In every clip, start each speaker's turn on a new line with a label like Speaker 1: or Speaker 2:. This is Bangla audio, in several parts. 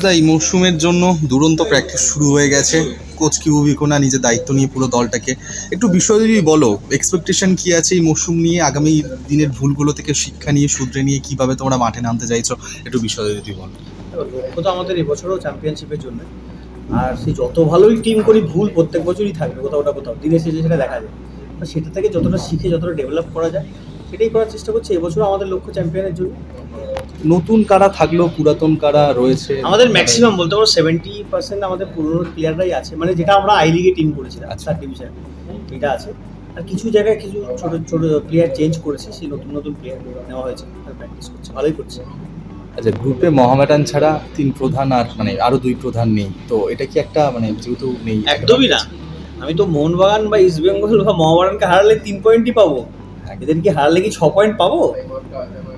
Speaker 1: দাদা, এই মরশুমের জন্য দুরন্ত প্র্যাকটিস শুরু হয়ে গেছে। কোচ কিবু বিকোনা নিজের দায়িত্ব নিয়ে পুরো দলটাকে। একটু বিষয় যদি বলো এক্সপেকটেশন কি আছে এই মরশুম নিয়ে? আগামী দিনের ভুলগুলো থেকে শিক্ষা নিয়ে শুধরে নিয়ে কীভাবে তোমরা মাঠে নামতে চাইছো? একটু বিষয় যদি বলো।
Speaker 2: লক্ষ্য তো আমাদের এবছরও চ্যাম্পিয়নশিপের জন্য। আর সে যত ভালোই টিম করি ভুল প্রত্যেক বছরই থাকবে কোথাও না কোথাও। দিনের শেষে সেটা দেখা যায়। সেটা থেকে যতটা শিখে যতটা ডেভেলপ করা যায় সেটাই করার চেষ্টা করছি। এবছর আমাদের লক্ষ্য চ্যাম্পিয়নের জন্য।
Speaker 1: নতুন কারা থাকল পুরাতন কারা রয়েছে?
Speaker 2: আমাদের ম্যাক্সিমাম বলতে পারো সেভেন্টি পার্সেন্ট আমাদের পুরনো প্লেয়াররাই আছে। মানে যেটা আমরা আই লিগে টিম করেছিলাম
Speaker 1: আচ্ছা।
Speaker 2: ডিভিশন এটা আছে। আর কিছু জায়গায় কিছু ছোট ছোট প্লেয়ার চেঞ্জ করেছে সেই নতুন নতুন প্লেয়ার নেওয়া হয়েছে। প্র্যাকটিস করছে ভালোই করছে।
Speaker 1: আচ্ছা গ্রুপে মহামেডান ছাড়া তিন প্রধান আর মানে আরও দুই প্রধান নেই। তো এটা কি একটা মানে যেহেতু নেই
Speaker 2: একদমই না। আমি তো মোহনবাগান বা ইস্ট বেঙ্গল বা মহাবাগানকে হারালে তিন পয়েন্টই পাবো। এদেরকে হারালে কি ছ পয়েন্ট পাবো?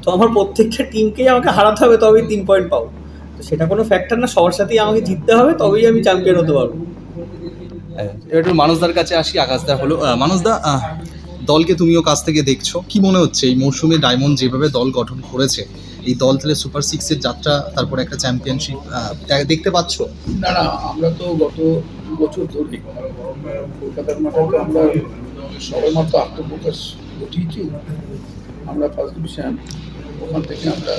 Speaker 2: তো আমার প্রত্যেকটা টিমকেই আমাকে হারাতে হবে তবেই তিন পয়েন্ট পাবো। তো সেটা কোনো ফ্যাক্টর না সবার সাথেই আমাকে জিততে হবে তবেই আমি চ্যাম্পিয়ন হতে পারব।
Speaker 1: হ্যাঁ, এবার একটু মানুষদার কাছে আসি আকাশদা হলো। মানুষদা দলকে তুমিও কাছ থেকে দেখছ। কি মনে হচ্ছে এই মরশুমে ডায়মন্ড যেভাবে দল গঠন করেছে? এই দল তাহলে সুপার সিক্সের যাত্রা তারপর একটা চ্যাম্পিয়নশিপ দেখতে পাচ্ছ?
Speaker 3: না না আমরা তো গত বছর ধরে কলকাতার মাঠে তো আমরা সবেমাত্র আত্মপ্রকাশ ঘটিয়েছি আমরা ফার্স্ট ডিভিশন, ওখান থেকে আমরা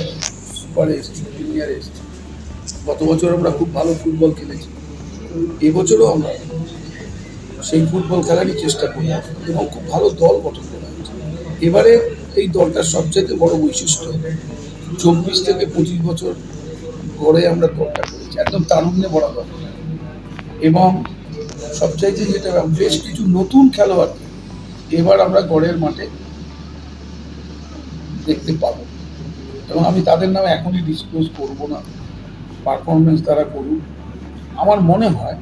Speaker 3: সুপারে এসেছি, প্রিমিয়ারে এসেছি। গত বছর আমরা খুব ভালো ফুটবল খেলেছি। এবছরও আমরা সেই ফুটবল খেলারই চেষ্টা করি এবং খুব ভালো দল গঠন করা হয়েছে। এবারে এই দলটার সবচেয়ে বড় বৈশিষ্ট্য, চব্বিশ থেকে পঁচিশ বছর গড়ে আমরা দলটা করেছি। একদম তারুণ্যে বড় দল। এবং সবচাইতে যেটা বেশ কিছু নতুন খেলোয়াড় এবার আমরা গড়ের মাঠে দেখতে পাবো। এবং আমি তাদের নামে এখনই ডিসক্লোজ করব না। পারফরমেন্স তারা করুক। আমার মনে হয়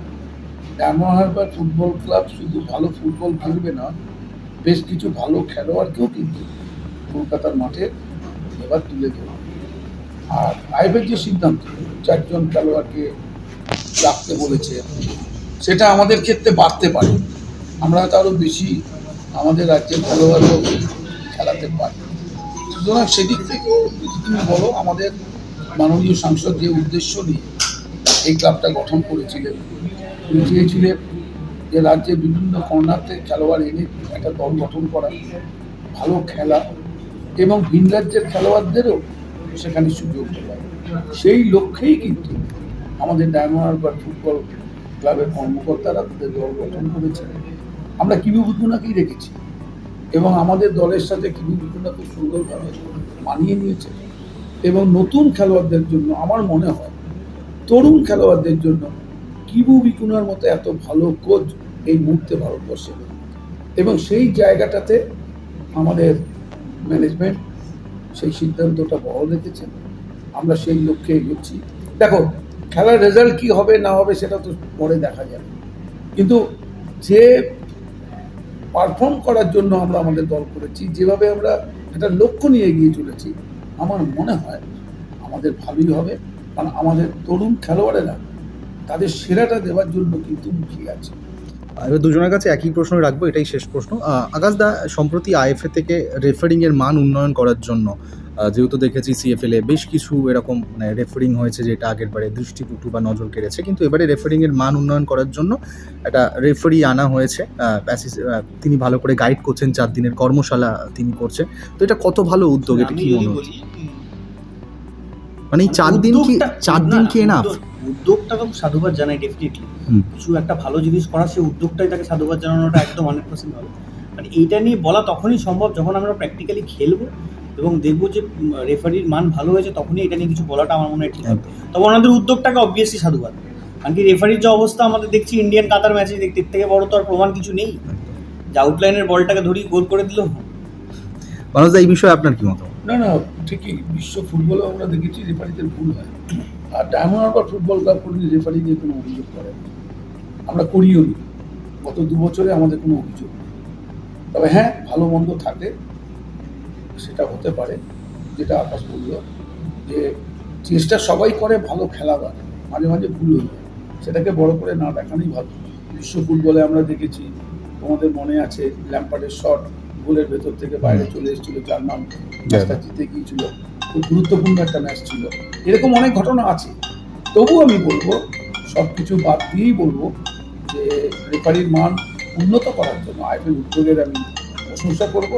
Speaker 3: ডায়মন্ড ফুটবল ক্লাব শুধু ভালো ফুটবল খেলবে না, বেশ কিছু ভালো খেলোয়াড়কেও কিন্তু কলকাতার মাঠে এবার তুলে দেবে আর আইবের যে সিদ্ধান্ত, চারজন খেলোয়াড়কে রাখতে বলেছে, সেটা আমাদের ক্ষেত্রে বাড়তে পারে। আমরা হয়তো আরও বেশি আমাদের রাজ্যের খেলোয়াড়ও খেলাতে পারে। সুতরাং সেদিক থেকেও যদি তুমি বলো, আমাদের মাননীয় সাংসদ যে উদ্দেশ্য নিয়ে এই ক্লাবটা গঠন করেছিলেন, তিনি চেয়েছিলেন যে রাজ্যের বিভিন্ন কর্নার থেকে খেলোয়াড় এনে একটা দল গঠন করা, ভালো খেলা, এবং ভিন রাজ্যের খেলোয়াড়দেরও সেখানে সুযোগ দেওয়া। সেই লক্ষ্যেই কিন্তু আমাদের ডায়মন্ড হারবার ফুটবল ক্লাবের কর্মকর্তারা তাদের দল গঠন করেছে আমরা কিবু বুকুনাকেই রেখেছি এবং আমাদের দলের সাথে কিবু বুকুনা খুব সুন্দরভাবে মানিয়ে নিয়েছে। এবং নতুন খেলোয়াড়দের জন্য আমার মনে হয়, তরুণ খেলোয়াড়দের জন্য কিবু বিকুনার মতো এত ভালো কোচ এই মুহূর্তে ভারতবর্ষে। এবং সেই জায়গাটাতে আমাদের ম্যানেজমেন্ট সেই সিদ্ধান্তটা বড় রেখেছে। আমরা সেই লক্ষ্যে এগোচ্ছি। দেখো, খেলার রেজাল্ট কি হবে না হবে সেটা তো পরে দেখা যাবে। কিন্তু যে পারফর্ম করার জন্য আমরা আমাদের দল করেছি, যেভাবে আমরা একটা লক্ষ্য নিয়ে এগিয়ে চলেছি। আমার মনে হয় আমাদের ভালোই হবে, কারণ আমাদের তরুণ খেলোয়াড়েরা তাদের সেরাটা দেওয়ার জন্য কিন্তু মুখিয়ে আছে
Speaker 1: দুজনের কাছে একই প্রশ্ন রাখব এটাই শেষ প্রশ্ন। আকাশদা সম্প্রতি আইএফএ থেকে রেফারিং এর মান উন্নয়ন করার জন্য যেহেতু দেখেছি সিএফএল এ বেশ কিছু এরকম মানে রেফারিং হয়েছে যেটা আগের বারে দৃষ্টিকটু বা নজর কেড়েছে কিন্তু এবারে রেফারিং এর মান উন্নয়ন করার জন্য একটা রেফারি আনা হয়েছে তিনি ভালো করে গাইড করছেন চার দিনের কর্মশালা তিনি করছেন। তো এটা কত ভালো উদ্যোগ এটা কি মনে
Speaker 2: উম,
Speaker 1: মানে এই চার দিন কি চার দিন কি
Speaker 2: না, উদ্যোগটা তো সাধুবাদ জানাই ডেফিনেটলি কিছু একটা ভালো জিনিস করা সেই উদ্যোগটাই তাকে সাধুবাদ জানানোটা একদম হান্ড্রেড পার্সেন্ট ভালো মানে এইটা নিয়ে বলা তখনই সম্ভব যখন আমরা প্র্যাকটিক্যালি খেলব এবং দেখব যে রেফারির মান ভালো হয়েছে তখনই এটা নিয়ে কিছু বলাটা আমার মনে হয় ঠিক হবে। তবে ওনাদের উদ্যোগটাকে অবভিয়াসলি সাধুবাদ। কারণ কি রেফারির যে অবস্থা আমাদের দেখছি ইন্ডিয়ান কাতার ম্যাচে দেখতে থেকে বড় তো আর প্রমাণ কিছু নেই। যে আউটলাইনের বলটাকে ধরি গোল করে দিল।
Speaker 1: মানুষদা এই বিষয়ে আপনার কি মত
Speaker 3: না না, ঠিকই, বিশ্ব ফুটবলে আমরা দেখেছি রেফারিদের ভুল হয়। আর ডায়মন্ড হারবার ফুটবল ক্লাব কোনো রেফারি নিয়ে কোনো অভিযোগ করে আমরা করিও নি। গত দু বছরে আমাদের কোনো অভিযোগ নেই। তবে হ্যাঁ ভালো মন্দ থাকে, সেটা হতে পারে, যেটা আকাশ বলল, যে চেষ্টা সবাই করে, ভালো খেলাবার মাঝে মাঝে ভুল হয়ে যায়। সেটাকে বড় করে না দেখানোই ভালো। বিশ্ব ফুটবলে আমরা দেখেছি, তোমাদের মনে আছে ল্যাম্পার্ডের শট গোলের ভেতর থেকে বাইরে চলে এসেছিল যার নাম ম্যাচটা জিতে গিয়েছিল। খুব গুরুত্বপূর্ণ একটা ম্যাচ ছিল। এরকম অনেক ঘটনা আছে। তবু আমি বলব সব কিছু বাদ দিয়েই বলব যে রেফারির মান উন্নত করার জন্য আইপিএল উদ্যোগের আমি প্রশংসা করব।